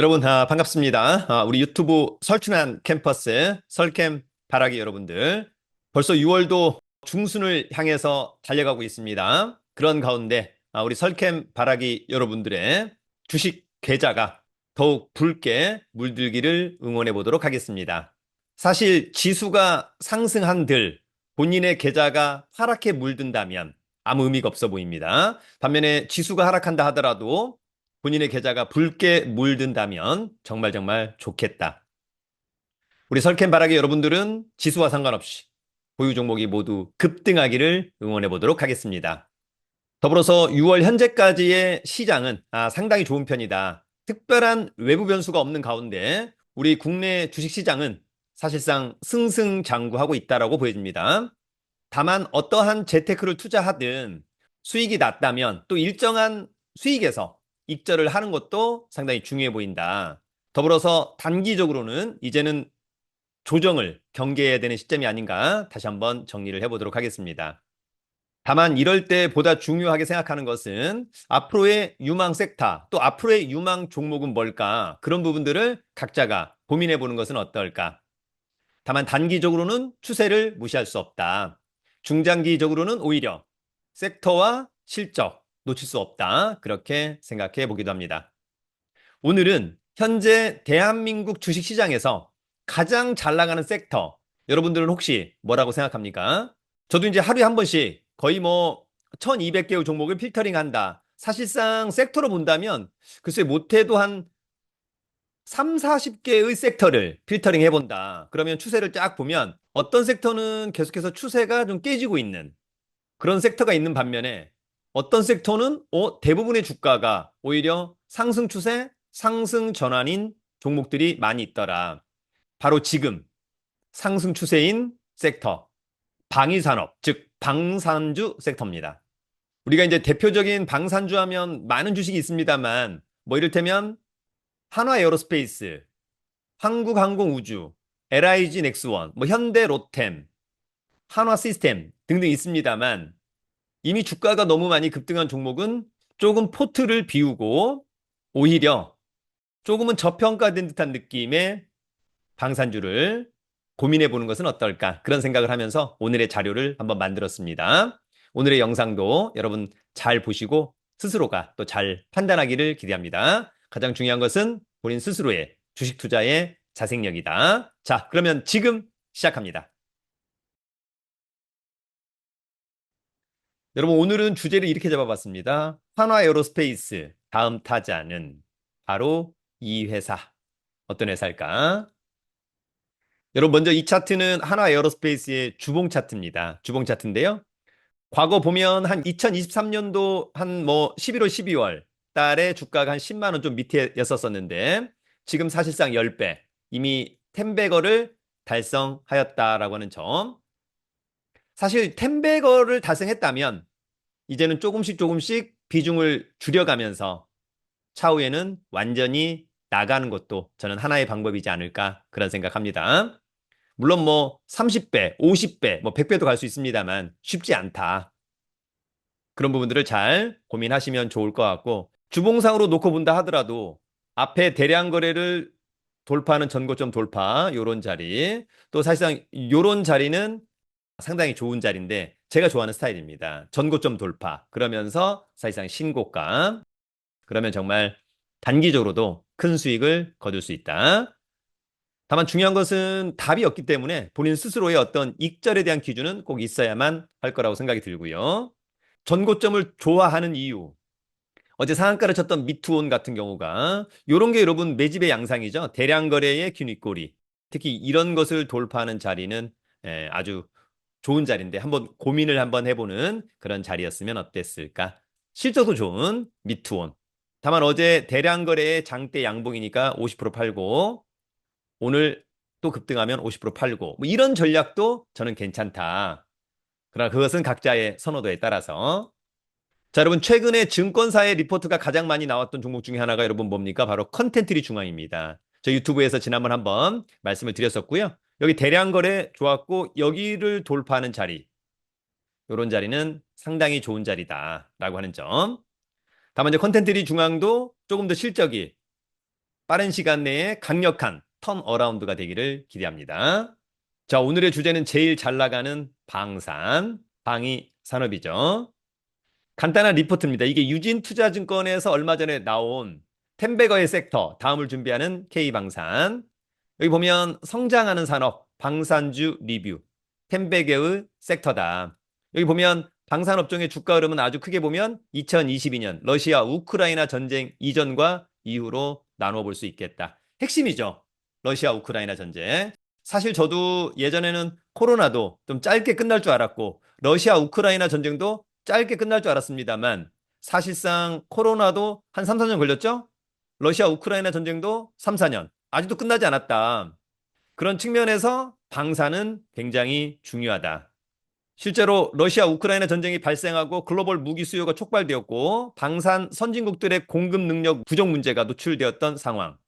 여러분 아, 반갑습니다. 아, 우리 유튜브 설춘한 캠퍼스 설캠 바라기 여러분들 벌써 6월도 중순을 향해서 달려가고 있습니다. 그런 가운데 아, 우리 설캠 바라기 여러분들의 주식 계좌가 더욱 붉게 물들기를 응원해 보도록 하겠습니다. 사실 지수가 상승한들 본인의 계좌가 하락해 물든다면 아무 의미가 없어 보입니다. 반면에 지수가 하락한다 하더라도 본인의 계좌가 붉게 물든다면 정말 정말 좋겠다. 우리 설캠 바라기 여러분들은 지수와 상관없이 보유 종목이 모두 급등하기를 응원해 보도록 하겠습니다. 더불어서 6월 현재까지의 시장은 아, 상당히 좋은 편이다. 특별한 외부 변수가 없는 가운데 우리 국내 주식 시장은 사실상 승승장구하고 있다라고 보여집니다. 다만 어떠한 재테크를 투자하든 수익이 낮다면 또 일정한 수익에서 익절을 하는 것도 상당히 중요해 보인다. 더불어서 단기적으로는 이제는 조정을 경계해야 되는 시점이 아닌가 다시 한번 정리를 해보도록 하겠습니다. 다만 이럴 때 보다 중요하게 생각하는 것은 앞으로의 유망 섹터 또 앞으로의 유망 종목은 뭘까 그런 부분들을 각자가 고민해 보는 것은 어떨까. 다만 단기적으로는 추세를 무시할 수 없다. 중장기적으로는 오히려 섹터와 실적 놓칠 수 없다. 그렇게 생각해 보기도 합니다. 오늘은 현재 대한민국 주식 시장에서 가장 잘 나가는 섹터, 여러분들은 혹시 뭐라고 생각합니까? 저도 이제 하루에 한 번씩 거의 뭐 1200개의 종목을 필터링 한다. 사실상 섹터로 본다면 글쎄 못해도 한 3, 40개의 섹터를 필터링 해본다. 그러면 추세를 쫙 보면 어떤 섹터는 계속해서 추세가 좀 깨지고 있는 그런 섹터가 있는 반면에 어떤 섹터는 어, 대부분의 주가가 오히려 상승 추세, 상승 전환인 종목들이 많이 있더라. 바로 지금 상승 추세인 섹터, 방위산업, 즉 방산주 섹터입니다. 우리가 이제 대표적인 방산주 하면 많은 주식이 있습니다만 뭐 이를테면 한화 에어로스페이스, 한국항공우주, LIG 넥스원, 뭐 현대 로템, 한화 시스템 등등 있습니다만 이미 주가가 너무 많이 급등한 종목은 조금 포트를 비우고 오히려 조금은 저평가된 듯한 느낌의 방산주를 고민해 보는 것은 어떨까 그런 생각을 하면서 오늘의 자료를 한번 만들었습니다. 오늘의 영상도 여러분 잘 보시고 스스로가 또 잘 판단하기를 기대합니다. 가장 중요한 것은 본인 스스로의 주식 투자의 자생력이다. 자, 그러면 지금 시작합니다. 여러분, 오늘은 주제를 이렇게 잡아봤습니다. 한화 에어로스페이스 다음 타자는 바로 이 회사. 어떤 회사일까? 여러분, 먼저 이 차트는 한화 에어로스페이스의 주봉 차트입니다. 주봉 차트인데요. 과거 보면 한 2023년도 한 뭐 11월, 12월 달에 주가가 한 10만 원 좀 밑에였었었는데 지금 사실상 10배 이미 10배거를 달성하였다라고 하는 점. 사실 10배거를 달성했다면 이제는 조금씩 조금씩 비중을 줄여가면서 차후에는 완전히 나가는 것도 저는 하나의 방법이지 않을까 그런 생각합니다. 물론 뭐 30배, 50배, 뭐 100배도 갈 수 있습니다만 쉽지 않다. 그런 부분들을 잘 고민하시면 좋을 것 같고 주봉상으로 놓고 본다 하더라도 앞에 대량 거래를 돌파하는 전고점 돌파 요런 자리 또 사실상 요런 자리는 상당히 좋은 자리인데 제가 좋아하는 스타일입니다. 전고점 돌파 그러면서 사실상 신고가 그러면 정말 단기적으로도 큰 수익을 거둘 수 있다. 다만 중요한 것은 답이 없기 때문에 본인 스스로의 어떤 익절에 대한 기준은 꼭 있어야만 할 거라고 생각이 들고요. 전고점을 좋아하는 이유 어제 상한가를 쳤던 미투온 같은 경우가 이런 게 여러분 매집의 양상이죠. 대량 거래의 균윗꼬리. 특히 이런 것을 돌파하는 자리는 예, 아주 좋은 자리인데 한번 고민을 한번 해보는 그런 자리였으면 어땠을까? 실적도 좋은 미투온. 다만 어제 대량 거래의 장대 양봉이니까 50% 팔고 오늘 또 급등하면 50% 팔고 뭐 이런 전략도 저는 괜찮다. 그러나 그것은 각자의 선호도에 따라서 자, 여러분 최근에 증권사의 리포트가 가장 많이 나왔던 종목 중에 하나가 여러분 뭡니까? 바로 컨텐트리 중앙입니다. 저 유튜브에서 지난번 한번 말씀을 드렸었고요. 여기 대량 거래 좋았고 여기를 돌파하는 자리. 이런 자리는 상당히 좋은 자리다라고 하는 점. 다만 이제 컨텐트리 중앙도 조금 더 실적이 빠른 시간 내에 강력한 턴 어라운드가 되기를 기대합니다. 자, 오늘의 주제는 제일 잘 나가는 방산, 방위 산업이죠. 간단한 리포트입니다. 이게 유진투자증권에서 얼마 전에 나온 템베거의 섹터, 다음을 준비하는 K방산. 여기 보면 성장하는 산업, 방산주 리뷰, 템베거의 섹터다. 여기 보면 방산업종의 주가 흐름은 아주 크게 보면 2022년 러시아 우크라이나 전쟁 이전과 이후로 나눠 볼 수 있겠다. 핵심이죠. 러시아 우크라이나 전쟁. 사실 저도 예전에는 코로나도 좀 짧게 끝날 줄 알았고 러시아 우크라이나 전쟁도 짧게 끝날 줄 알았습니다만 사실상 코로나도 한 3, 4년 걸렸죠? 러시아 우크라이나 전쟁도 3, 4년. 아직도 끝나지 않았다. 그런 측면에서 방사는 굉장히 중요하다. 실제로 러시아 우크라이나 전쟁이 발생하고 글로벌 무기 수요가 촉발되었고 방산 선진국들의 공급 능력 부족 문제가 노출되었던 상황.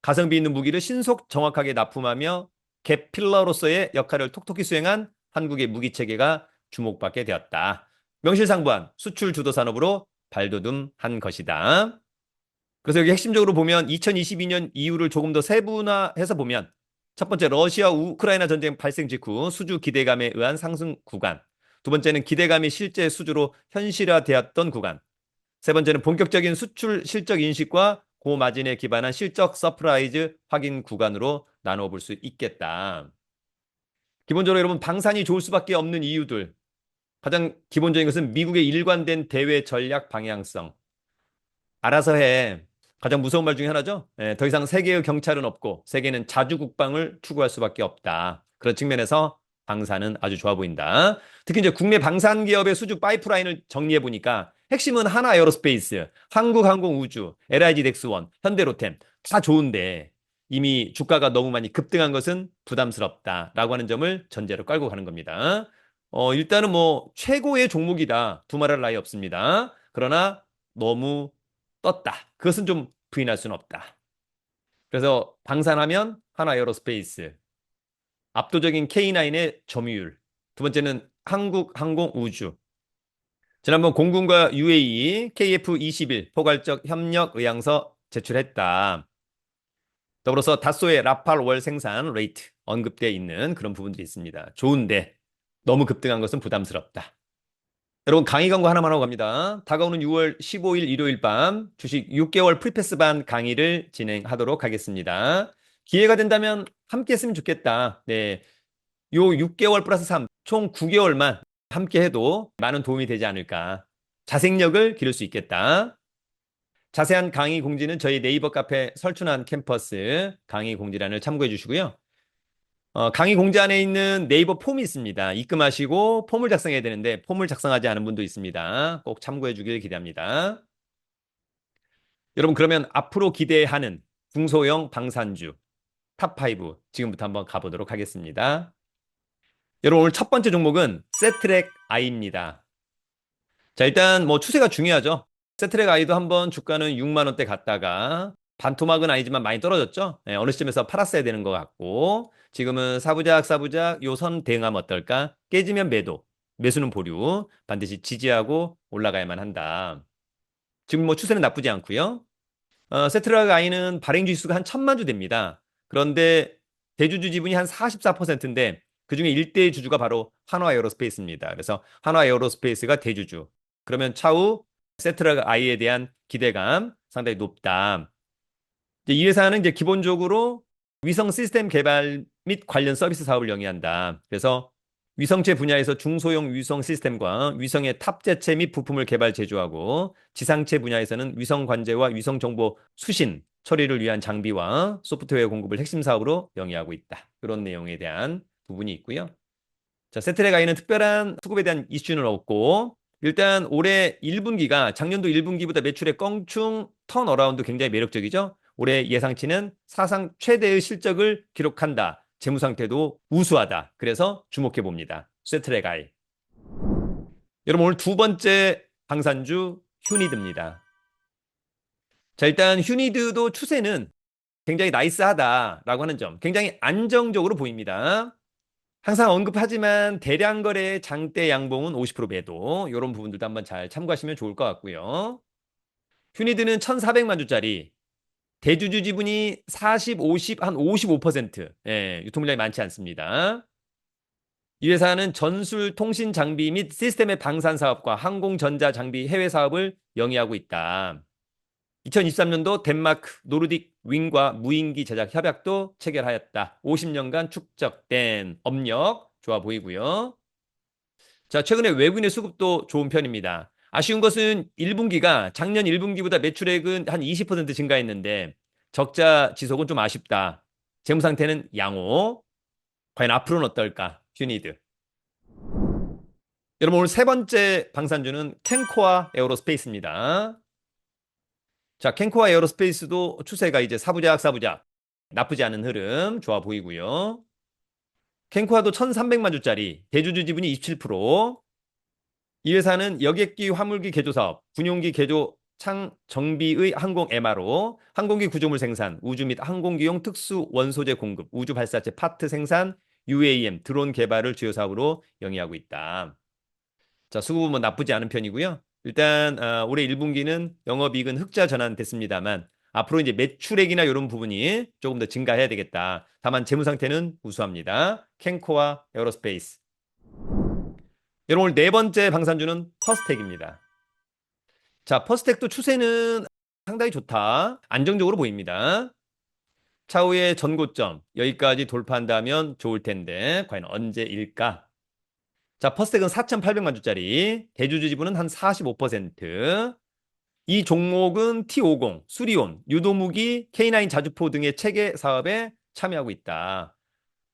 가성비 있는 무기를 신속 정확하게 납품하며 갭 필러로서의 역할을 톡톡히 수행한 한국의 무기 체계가 주목받게 되었다. 명실상부한 수출 주도 산업으로 발돋움한 것이다. 그래서 여기 핵심적으로 보면 2022년 이후를 조금 더 세분화해서 보면 첫 번째 러시아 우크라이나 전쟁 발생 직후 수주 기대감에 의한 상승 구간. 두 번째는 기대감이 실제 수주로 현실화되었던 구간. 세 번째는 본격적인 수출 실적 인식과 고마진에 기반한 실적 서프라이즈 확인 구간으로 나눠 볼 수 있겠다. 기본적으로 여러분 방산이 좋을 수밖에 없는 이유들. 가장 기본적인 것은 미국의 일관된 대외 전략 방향성. 알아서 해. 가장 무서운 말 중에 하나죠. 예, 더 이상 세계의 경찰은 없고 세계는 자주 국방을 추구할 수밖에 없다. 그런 측면에서 방산은 아주 좋아 보인다. 특히 이제 국내 방산 기업의 수주 파이프라인을 정리해 보니까 핵심은 하나 에어로스페이스, 한국항공우주, LIG 넥스원, 현대로템 다 좋은데 이미 주가가 너무 많이 급등한 것은 부담스럽다라고 하는 점을 전제로 깔고 가는 겁니다. 어, 일단은 뭐 최고의 종목이다. 두말할 나위 없습니다. 그러나 너무 떴다. 그것은 좀 부인할 수는 없다. 그래서 방산하면 하나 에어로스페이스, 압도적인 K9의 점유율, 두 번째는 한국 항공 우주, 지난번 공군과 UAE KF-21 포괄적 협력 의향서 제출했다. 더불어서 다소의 라팔 월 생산 레이트 언급되어 있는 그런 부분들이 있습니다. 좋은데 너무 급등한 것은 부담스럽다. 여러분 강의 광고 하나만 하고 갑니다. 다가오는 6월 15일 일요일 밤 주식 6개월 프리패스 반 강의를 진행하도록 하겠습니다. 기회가 된다면 함께 했으면 좋겠다. 네. 요 6개월 플러스 3, 총 9개월만 함께 해도 많은 도움이 되지 않을까. 자생력을 기를 수 있겠다. 자세한 강의 공지는 저희 네이버 카페 설춘한 캠퍼스 강의 공지란을 참고해 주시고요. 어, 강의 공지 안에 있는 네이버 폼이 있습니다. 입금하시고 폼을 작성해야 되는데 폼을 작성하지 않은 분도 있습니다. 꼭 참고해 주길 기대합니다. 여러분 그러면 앞으로 기대하는 중소형 방산주 탑5 지금부터 한번 가보도록 하겠습니다. 여러분 오늘 첫 번째 종목은 세트렉 아이입니다. 자 일단 뭐 추세가 중요하죠. 세트렉 아이도 한번 주가는 6만 원대 갔다가 반토막은 아니지만 많이 떨어졌죠. 네, 어느 시점에서 팔았어야 되는 것 같고 지금은 사부작 사부작 요선 대응하면 어떨까? 깨지면 매도, 매수는 보류, 반드시 지지하고 올라가야만 한다. 지금 뭐 추세는 나쁘지 않고요. 어, 세트렉 아이는 발행 주수가 한 천만 주 됩니다. 그런데 대주주 지분이 한 44%인데 그 중에 1대 주주가 바로 한화 에어로스페이스입니다. 그래서 한화 에어로스페이스가 대주주. 그러면 차후 세트락 아이에 대한 기대감 상당히 높다. 이 회사는 이제 기본적으로 위성 시스템 개발 및 관련 서비스 사업을 영위한다. 그래서 위성체 분야에서 중소형 위성 시스템과 위성의 탑재체 및 부품을 개발 제조하고 지상체 분야에서는 위성 관제와 위성 정보 수신 처리를 위한 장비와 소프트웨어 공급을 핵심 사업으로 영위하고 있다. 그런 내용에 대한 부분이 있고요. 자, 세트랙 아이는 특별한 수급에 대한 이슈는 없고 일단 올해 1분기가 작년도 1분기보다 매출의 껑충 턴어라운드 굉장히 매력적이죠. 올해 예상치는 사상 최대의 실적을 기록한다. 재무 상태도 우수하다. 그래서 주목해 봅니다. 세트랙 아이. 여러분 오늘 두 번째 방산주 휴니드입니다. 자, 일단 휴니드도 추세는 굉장히 나이스하다라고 하는 점, 굉장히 안정적으로 보입니다. 항상 언급하지만 대량 거래 장대 양봉은 50% 매도 이런 부분들도 한번 잘 참고하시면 좋을 것 같고요. 휴니드는 1,400만 주짜리 대주주 지분이 40, 50, 한 55%. 예, 유통 물량이 많지 않습니다. 이 회사는 전술 통신 장비 및 시스템의 방산 사업과 항공 전자 장비 해외 사업을 영위하고 있다. 2023년도 덴마크 노르딕 윙과 무인기 제작 협약도 체결하였다. 50년간 축적된 업력 좋아 보이고요. 자, 최근에 외국인의 수급도 좋은 편입니다. 아쉬운 것은 1분기가 작년 1분기보다 매출액은 한 20% 증가했는데 적자 지속은 좀 아쉽다. 재무 상태는 양호. 과연 앞으로는 어떨까? 휴니드. 여러분 오늘 세 번째 방산주는 캔코아 에어로스페이스입니다. 자, 캔코아 에어로스페이스도 추세가 이제 사부작 사부작 나쁘지 않은 흐름 좋아 보이고요. 캔코아도 1,300만 주짜리 대주주 지분이 27%. 이 회사는 여객기 화물기 개조 사업, 군용기 개조 창 정비의 항공 MRO, 항공기 구조물 생산, 우주 및 항공기용 특수 원소재 공급, 우주 발사체 파트 생산, UAM 드론 개발을 주요 사업으로 영위하고 있다. 자, 수급은 뭐 나쁘지 않은 편이고요. 일단 어, 올해 1분기는 영업이익은 흑자 전환됐습니다만 앞으로 이제 매출액이나 이런 부분이 조금 더 증가해야 되겠다. 다만 재무 상태는 우수합니다. 캔코와 에어로스페이스. 여러분 오늘 네 번째 방산주는 퍼스텍입니다. 자, 퍼스텍도 추세는 상당히 좋다. 안정적으로 보입니다. 차후에 전고점 여기까지 돌파한다면 좋을 텐데 과연 언제일까? 자, 퍼스텍은 4,800만 주짜리, 대주주 지분은 한 45%. 이 종목은 T50, 수리온, 유도무기, K9 자주포 등의 체계 사업에 참여하고 있다.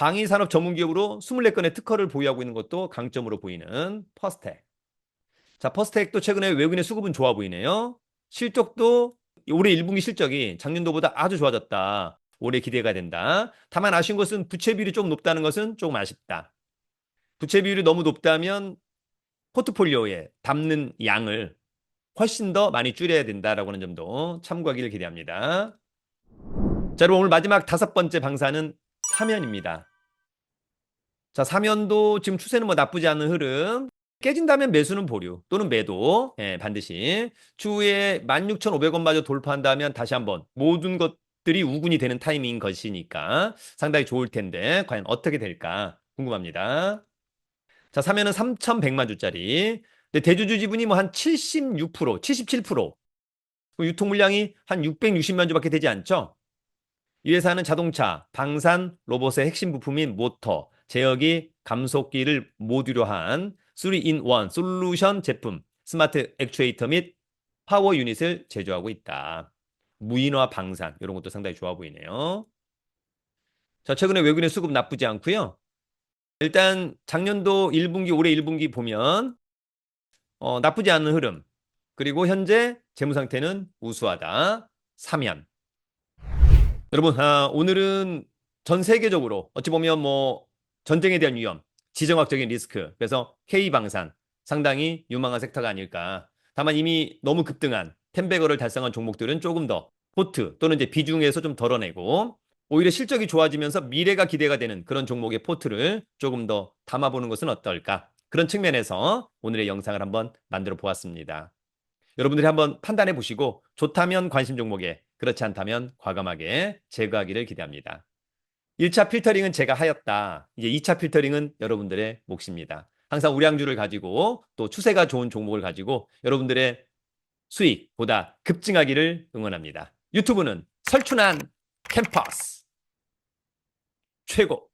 방위산업 전문 기업으로 24건의 특허를 보유하고 있는 것도 강점으로 보이는 퍼스텍. 자, 퍼스텍도 최근에 외국인의 수급은 좋아 보이네요. 실적도 올해 1분기 실적이 작년도보다 아주 좋아졌다. 올해 기대가 된다. 다만 아쉬운 것은 부채 비율이 좀 높다는 것은 조금 아쉽다. 부채 비율이 너무 높다면 포트폴리오에 담는 양을 훨씬 더 많이 줄여야 된다라고 하는 점도 참고하기를 기대합니다. 자, 여러분 오늘 마지막 다섯 번째 방사는 사면입니다. 자, 사면도 지금 추세는 뭐 나쁘지 않은 흐름. 깨진다면 매수는 보류 또는 매도 예, 반드시 추후에 16,500원마저 돌파한다면 다시 한번 모든 것들이 우군이 되는 타이밍인 것이니까 상당히 좋을 텐데 과연 어떻게 될까 궁금합니다. 자, 사면은 3,100만 주짜리. 근데 대주주 지분이 뭐 한 76%, 77%. 유통 물량이 한 660만 주밖에 되지 않죠? 이 회사는 자동차, 방산, 로봇의 핵심 부품인 모터, 제어기, 감속기를 모듈로 한 3in1 솔루션 제품, 스마트 액추에이터 및 파워 유닛을 제조하고 있다. 무인화 방산, 이런 것도 상당히 좋아 보이네요. 자, 최근에 외국인의 수급 나쁘지 않고요. 일단 작년도 1분기, 올해 1분기 보면 어, 나쁘지 않은 흐름. 그리고 현재 재무 상태는 우수하다. 사면. 여러분, 아, 오늘은 전 세계적으로 어찌 보면 뭐 전쟁에 대한 위험, 지정학적인 리스크, 그래서 K 방산 상당히 유망한 섹터가 아닐까. 다만 이미 너무 급등한 텐베거를 달성한 종목들은 조금 더 포트 또는 이제 비중에서 좀 덜어내고 오히려 실적이 좋아지면서 미래가 기대가 되는 그런 종목의 포트를 조금 더 담아보는 것은 어떨까? 그런 측면에서 오늘의 영상을 한번 만들어 보았습니다. 여러분들이 한번 판단해 보시고 좋다면 관심 종목에 그렇지 않다면 과감하게 제거하기를 기대합니다. 1차 필터링은 제가 하였다. 이제 2차 필터링은 여러분들의 몫입니다. 항상 우량주를 가지고 또 추세가 좋은 종목을 가지고 여러분들의 수익보다 급증하기를 응원합니다. 유튜브는 설춘한 캠퍼스 최고